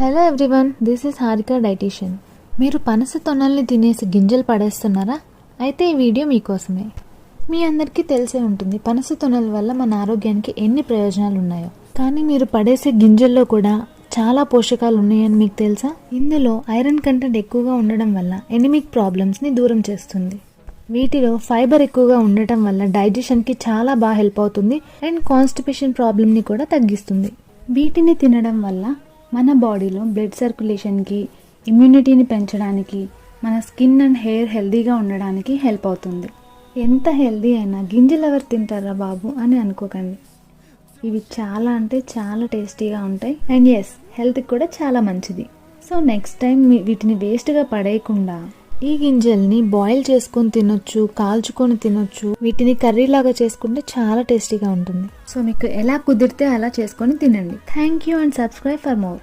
Hello everyone this is Harika dietician మీరు పనస తొనల్ని తినేసి గింజలు పడేస్తున్నారా? అయితే ఈ వీడియో మీకోసమే. మీ అందరికీ తెలిసే ఉంటుంది పనస తొనల వల్ల మన ఆరోగ్యానికి ఎన్ని ప్రయోజనాలు ఉన్నాయో కానీ మీరు పడేసే గింజల్లో కూడా చాలా పోషకాలు ఉన్నాయని మీకు తెలుసా? ఇందులో ఐరన్ కంటెంట్ ఎక్కువగా ఉండడం వల్ల ఎనిమిక్ ప్రాబ్లమ్స్ని దూరం చేస్తుంది. వీటిలో ఫైబర్ ఎక్కువగా ఉండటం వల్ల డైజెషన్కి చాలా బాగా హెల్ప్ అవుతుంది అండ్ కాన్స్టిపేషన్ ప్రాబ్లమ్ని కూడా తగ్గిస్తుంది. వీటిని తినడం వల్ల మన బాడీలో బ్లడ్ సర్క్యులేషన్కి ఇమ్యూనిటీని పెంచడానికి మన స్కిన్ అండ్ హెయిర్ హెల్దీగా ఉండడానికి హెల్ప్ అవుతుంది. ఎంత హెల్దీ అయినా గింజలు ఎవరు తింటారా బాబు అని అనుకోకండి. ఇవి చాలా అంటే చాలా టేస్టీగా ఉంటాయి. అండ్ ఎస్ హెల్త్కి కూడా చాలా మంచిది. సో నెక్స్ట్ టైం వీటిని వేస్ట్గా పడేయకుండా ఈ గింజల్ని బాయిల్ చేసుకొని తినొచ్చు కాల్చుకొని తినొచ్చు. వీటిని కర్రీ లాగా చేసుకుంటే చాలా టేస్టీగా ఉంటుంది. సో మీకు ఎలా కుదిరితే అలా చేసుకొని తినండి. Thank you and subscribe for more.